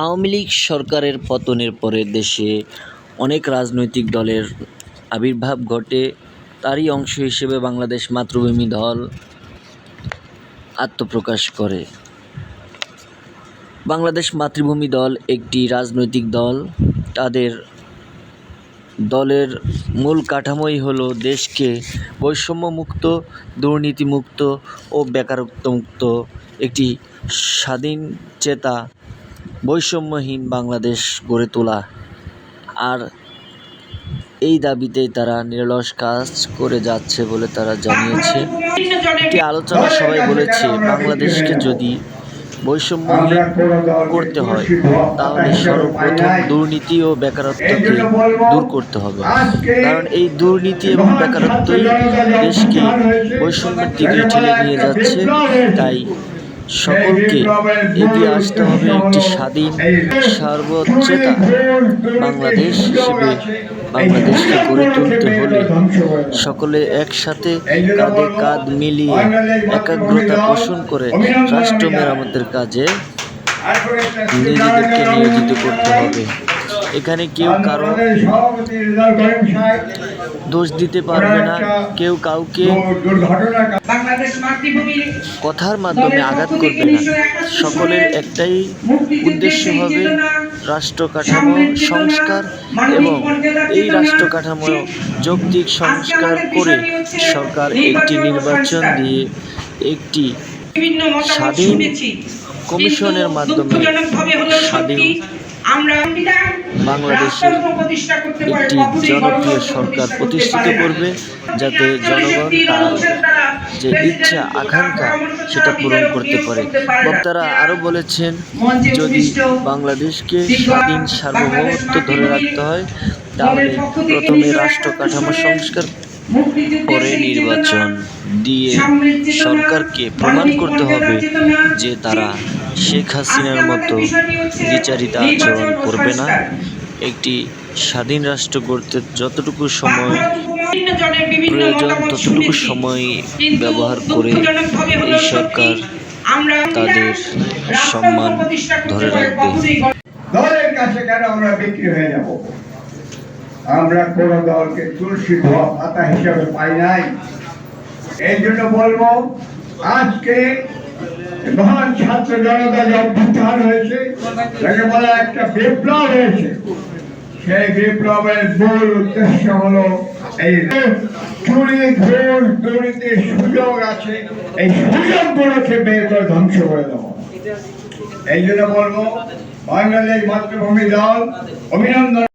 আওয়ামী লীগ সরকারের পতনের পরে দেশে অনেক রাজনৈতিক দলের আবির্ভাব ঘটে। তারই অংশ হিসেবে বাংলাদেশ মাতৃভূমি দল আত্মপ্রকাশ করে। বাংলাদেশ মাতৃভূমি দল একটি রাজনৈতিক দল। তাদের দলের মূল কাঠামোই হলো দেশকে বৈষম্যমুক্ত, দুর্নীতিমুক্ত ও বেকারত্বমুক্ত একটি স্বাধীন, চেতা বৈষম্যহীন বাংলাদেশ গড়ে তোলা। আর এই দাবিতেই তারা নিরলস কাজ করে যাচ্ছে বলে তারা জানিয়েছে। একটি আলোচনা সবাই বলেছে, বাংলাদেশকে যদি বৈষম্যহীন করতে হয়, তাহলে সর্বপ্রথম দুর্নীতি ও বেকারত্বকে দূর করতে হবে। কারণ এই দুর্নীতি এবং বেকারত্বই দেশকে বৈষম্যের দিকে ঠেলে নিয়ে যাচ্ছে। তাই সকলকে এগিয়ে আসতে হবে একটি স্বাধীন সর্বোচ্চতা বাংলাদেশ হিসেবে বাংলাদেশকে গড়ে তুলতে হলে সকলে একসাথে কাঁধে কাঁধ মিলিয়ে একাগ্রতা পোষণ করে রাষ্ট্র মেরামতের কাজে নিজেদেরকে নিয়োজিত করতে হবে। এখানে কেউ কারও দোষ দিতে পারবে না কেউ কাউকে কথার মাধ্যমে আঘাত করবে না। সকলের একটাই উদ্দেশ্য হবে রাষ্ট্র কাঠামো সংস্কার এবং এই রাষ্ট্র কাঠামো যৌক্তিক সংস্কার করে সরকার একটি নির্বাচন দিয়ে একটি স্বাধীন কমিশনের মাধ্যমে স্বাধীন আমরা একটি জনপ্রিয় সরকার প্রতিষ্ঠিত করবে যাতে জনগণ তার যে ইচ্ছা আকাঙ্ক্ষা সেটা পূরণ করতে পারে। বক্তারা আরও বলেছেন যদি বাংলাদেশকে স্বাধীন সার্বভৌমত্ব ধরে রাখতে হয় তাহলে প্রথমে রাষ্ট্র কাঠামো সংস্কার পরে নির্বাচন দিয়ে সরকারকে প্রমাণ করতে হবে যে তারা শেখ হাসিনার মতো বিচারিত আচরণ করবে না। একটি স্বাধীন রাষ্ট্র গড়তে যতটুকু সময় প্রয়োজন ততটুকু সময় ব্যবহার করে এই সরকার তাদের সম্মান ধরে রাখবে। দলের কাছে কেন আমরা বিক্রি হয়ে যাব? আমরা কোন দলকে তুলসী ধোয়া পাতা হিসাবে পাই নাই। এই জন্য বলব আজকে মহান ছাত্র জনতা যে অভ্যুত্থান হয়েছে, তাকে বলা একটা বিপ্লব হয়েছে। সেই বিপ্লবের মূল উদ্দেশ্য হলো এই চুরি, ঘোষ দুর্নীতির সুযোগ আছে, এই সুযোগগুলোকে বের ধ্বংস করে দেওয়া এই জন্য বলব, বাংলাদেশ মাতৃভূমি দল, অভিনন্দন।